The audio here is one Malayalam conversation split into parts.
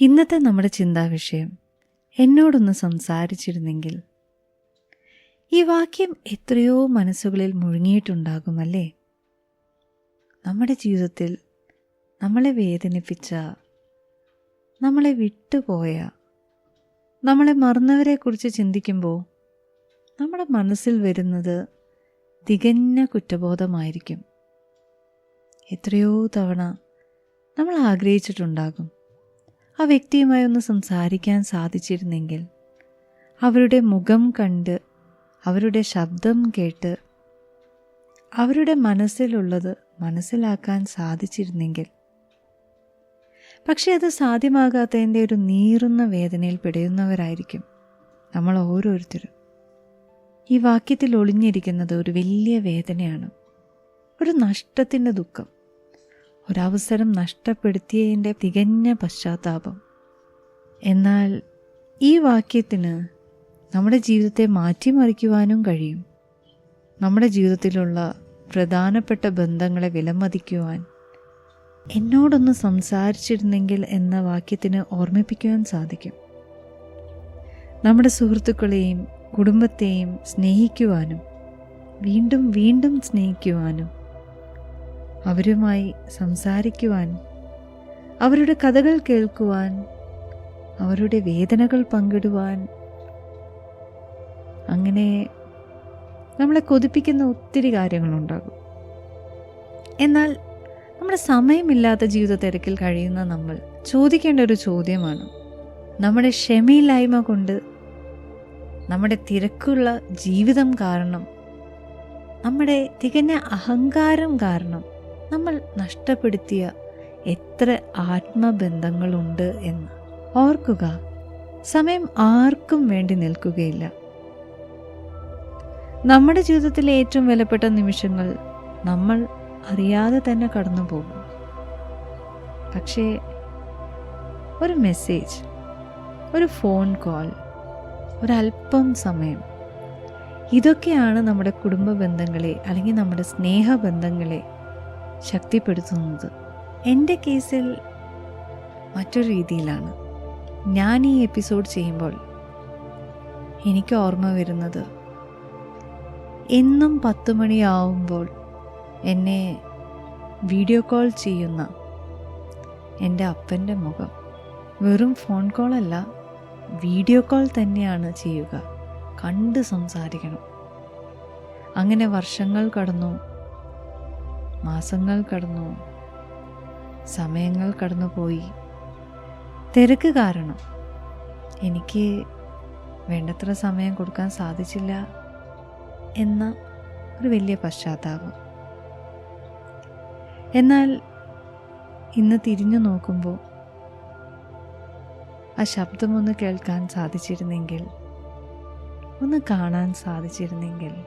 ഇന്നത്തെ നമ്മുടെ ചിന്താവിഷയം എന്നോടൊന്ന് സംസാരിച്ചിരുന്നെങ്കിൽ. ഈ വാക്യം എത്രയോ മനസ്സുകളിൽ മുഴുങ്ങിയിട്ടുണ്ടാകുമല്ലേ? നമ്മുടെ ജീവിതത്തിൽ നമ്മളെ വേദനിപ്പിച്ച നമ്മളെ വിട്ടുപോയ നമ്മളെ മറന്നവരെക്കുറിച്ച് ചിന്തിക്കുമ്പോൾ നമ്മുടെ മനസ്സിൽ വരുന്നത് തികഞ്ഞ കുറ്റബോധമായിരിക്കും. എത്രയോ തവണ നമ്മൾ ആഗ്രഹിച്ചിട്ടുണ്ടാകും. ആ വ്യക്തിയുമായി ഒന്ന് സംസാരിക്കാൻ സാധിച്ചിരുന്നെങ്കിൽ അവരുടെ മുഖം കണ്ട് അവരുടെ ശബ്ദം കേട്ട് അവരുടെ മനസ്സിലുള്ളത് മനസ്സിലാക്കാൻ സാധിച്ചിരുന്നെങ്കിൽ. പക്ഷേ അത് സാധ്യമാകാത്തതിന്റെ ഒരു നീറുന്ന വേദനയിൽ പിടയുന്നവരായിരിക്കും നമ്മൾ ഓരോരുത്തരും. ഈ വാക്യത്തിൽ ഒളിഞ്ഞിരിക്കുന്നത് ഒരു വലിയ വേദനയാണ് ഒരു നഷ്ടത്തിന്റെ ദുഃഖം. ഒരവസരം നഷ്ടപ്പെടുത്തിയതിന്റെ തികഞ്ഞ പശ്ചാത്താപം. എന്നാൽ ഈ വാക്യത്തിന് നമ്മുടെ ജീവിതത്തെ മാറ്റിമറിക്കുവാനും കഴിയും. നമ്മുടെ ജീവിതത്തിലുള്ള പ്രധാനപ്പെട്ട ബന്ധങ്ങളെ വിലമതിക്കുവാൻ. എന്നോടൊന്ന് സംസാരിച്ചിരുന്നെങ്കിൽ എന്ന വാക്യത്തിന് ഓർമ്മിപ്പിക്കുവാൻ സാധിക്കും. നമ്മുടെ സുഹൃത്തുക്കളെയും കുടുംബത്തെയും സ്നേഹിക്കുവാനും വീണ്ടും വീണ്ടും സ്നേഹിക്കുവാനും അവരുമായി സംസാരിക്കുവാൻ അവരുടെ കഥകൾ കേൾക്കുവാൻ അവരുടെ വേദനകൾ പങ്കിടുവാൻ. അങ്ങനെ നമ്മളെ കൊതിപ്പിക്കുന്ന ഒത്തിരി കാര്യങ്ങളുണ്ടാകും. എന്നാൽ നമ്മുടെ സമയമില്ലാത്ത ജീവിത തിരക്കിൽ കഴിയുന്ന നമ്മൾ ചോദിക്കേണ്ട ഒരു ചോദ്യമാണ് നമ്മുടെ ക്ഷമയില്ലായ്മ കൊണ്ട് നമ്മുടെ തിരക്കുള്ള ജീവിതം കാരണം നമ്മുടെ തികഞ്ഞ അഹങ്കാരം കാരണം നമ്മൾ നഷ്ടപ്പെടുത്തിയ എത്ര ആത്മബന്ധങ്ങളുണ്ട് എന്ന്. ഓർക്കുക സമയം ആർക്കും വേണ്ടി നിൽക്കുകയില്ല. നമ്മുടെ ജീവിതത്തിലെ ഏറ്റവും വിലപ്പെട്ട നിമിഷങ്ങൾ നമ്മൾ അറിയാതെ തന്നെ കടന്നു പോകും പക്ഷേ ഒരു മെസ്സേജ് ഒരു ഫോൺ കോൾ ഒരല്പം സമയം ഇതൊക്കെയാണ് നമ്മുടെ കുടുംബ ബന്ധങ്ങളെ അല്ലെങ്കിൽ നമ്മുടെ സ്നേഹബന്ധങ്ങളെ ശക്തിപ്പെടുത്തുന്നത്. എന്റെ കേസിൽ മറ്റൊരു രീതിയിലാണ്. ഞാൻ ഈ എപ്പിസോഡ് ചെയ്യുമ്പോൾ എനിക്ക് ഓർമ്മ വരുന്നത് എന്നും പത്ത് മണിയാവുമ്പോൾ എന്നെ വീഡിയോ കോൾ ചെയ്യുന്ന എന്റെ അപ്പന്റെ മുഖം. വെറും ഫോൺ കോളല്ല വീഡിയോ കോൾ തന്നെയാണ് ചെയ്യുക. കണ്ട് സംസാരിക്കണം. അങ്ങനെ വർഷങ്ങൾ കടന്നു. മാസങ്ങൾ കടന്നു. സമയങ്ങൾ കടന്നുപോയി. തിരക്ക് കാരണം. എനിക്ക് വേണ്ടത്ര സമയം കൊടുക്കാൻ സാധിച്ചില്ല എന്ന ഒരു വലിയ പശ്ചാത്താപം. എന്നാൽ ഇന്ന് തിരിഞ്ഞു നോക്കുമ്പോൾ ആ ശബ്ദമൊന്ന് കേൾക്കാൻ സാധിച്ചിരുന്നെങ്കിൽ ഒന്ന് കാണാൻ സാധിച്ചിരുന്നെങ്കിൽ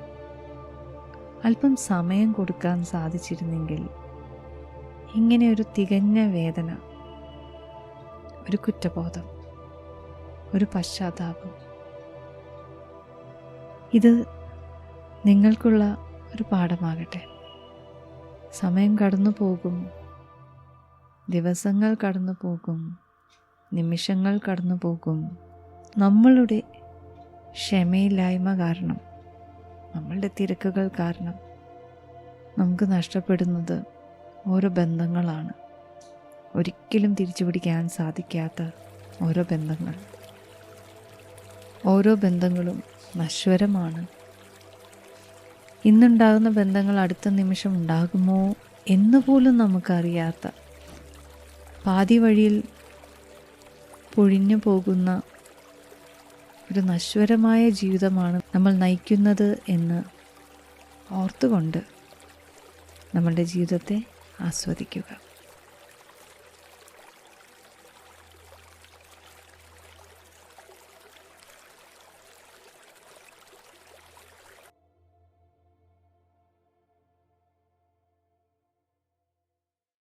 അല്പം സമയം കൊടുക്കാൻ സാധിച്ചിരുന്നെങ്കിൽ ഇങ്ങനെ ഒരു തികഞ്ഞ വേദന ഒരു കുറ്റബോധം ഒരു പശ്ചാത്താപം ഇത് നിങ്ങൾക്കുള്ള ഒരു പാഠമാകട്ടെ. സമയം കടന്നു പോകും ദിവസങ്ങൾ കടന്നു പോകും നിമിഷങ്ങൾ കടന്നു പോകും. നമ്മളുടെ ക്ഷമയില്ലായ്മ കാരണം നമ്മളുടെ തിരക്കുകൾ കാരണം നമുക്ക് നഷ്ടപ്പെടുന്നത് ഓരോ ബന്ധങ്ങളാണ്. ഒരിക്കലും തിരിച്ചു പിടിക്കാൻ സാധിക്കാത്ത ഓരോ ബന്ധങ്ങൾ. ഓരോ ബന്ധങ്ങളും നശ്വരമാണ്. ഇന്നുണ്ടാകുന്ന ബന്ധങ്ങൾ അടുത്ത നിമിഷം ഉണ്ടാകുമോ എന്ന് പോലും നമുക്കറിയാത്ത പാതി വഴിയിൽ പൊഴിഞ്ഞു പോകുന്ന ഒരു നശ്വരമായ ജീവിതമാണ് നമ്മൾ നയിക്കുന്നത് എന്ന് ഓർത്തുകൊണ്ട് നമ്മളുടെ ജീവിതത്തെ ആസ്വദിക്കുക.